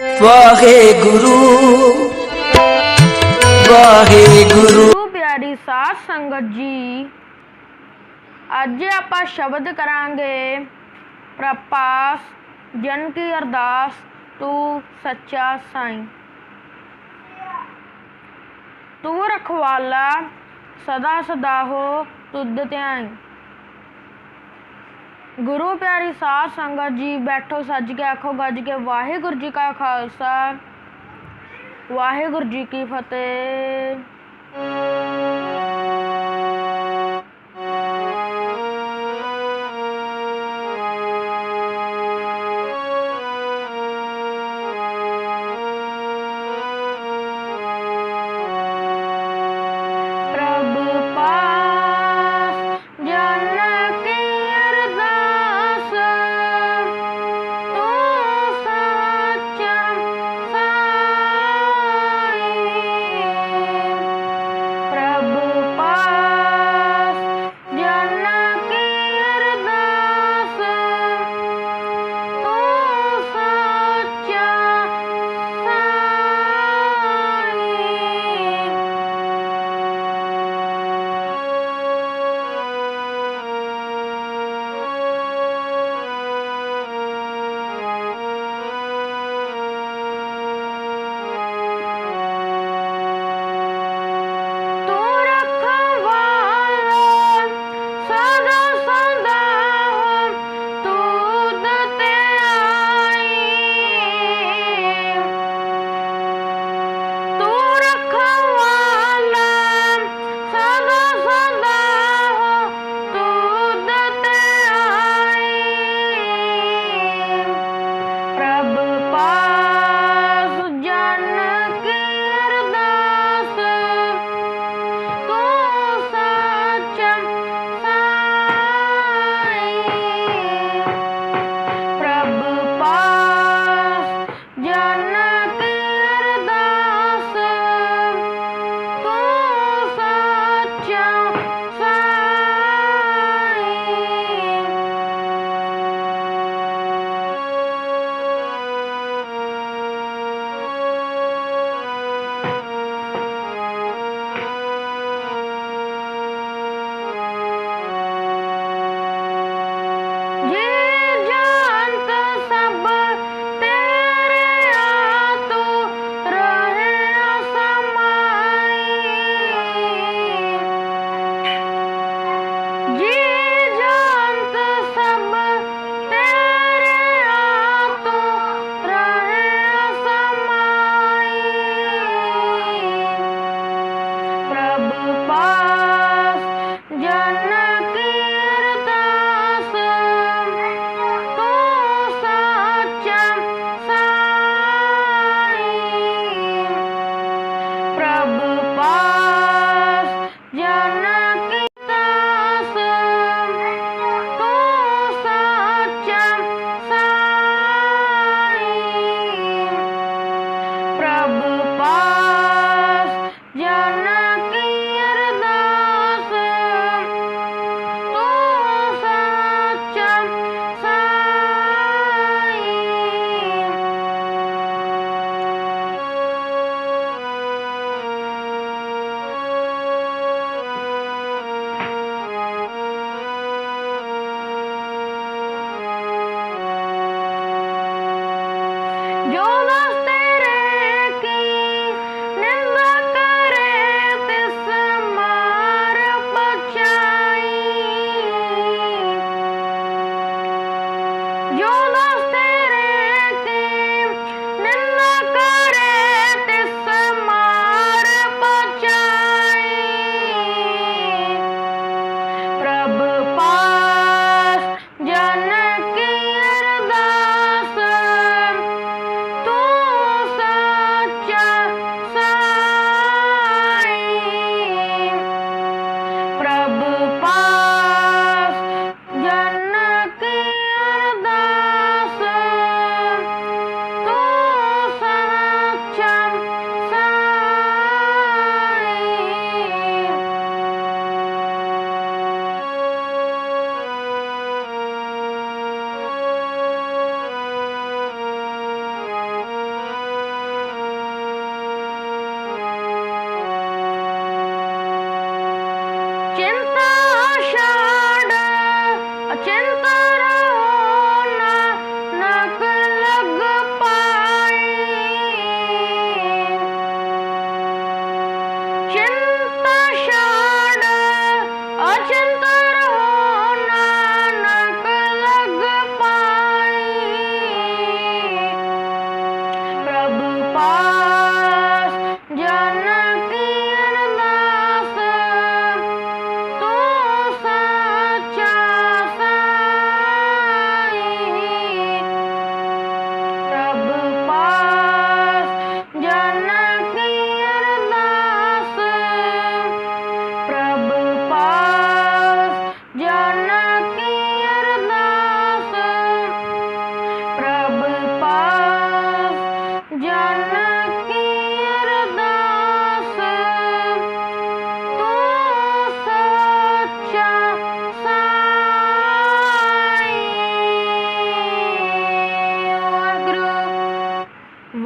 ਵਾਹੇ ਗੁਰੂ ਵਾਹੇ ਗੁਰੂ। ਪਿਆਰੀ ਸਾਧ ਸੰਗਤ ਜੀ, ਅੱਜ ਆਪਾਂ ਸ਼ਬਦ ਕਰਾਂਗੇ ਪ੍ਰਪਾਸ ਜਨ ਕੀ ਅਰਦਾਸ ਤੂੰ ਸੱਚਾ ਸਾਈਂ। ਤੂੰ ਰਖਵਾਲਾ, ਸਦਾ ਸਦਾ ਹੋ ਤੁਧ ਧਿਆਈ। ਗੁਰੂ ਪਿਆਰੀ ਸਾਧ ਸੰਗਤ ਜੀ, ਬੈਠੋ ਸੱਜ ਕੇ, ਆਖੋ ਗੱਜ ਕੇ, ਵਾਹਿਗੁਰੂ ਜੀ ਕਾ ਖਾਲਸਾ। ਵਾਹਿਗੁਰੂ ਜੀ ਕੀ ਫਤਿਹ।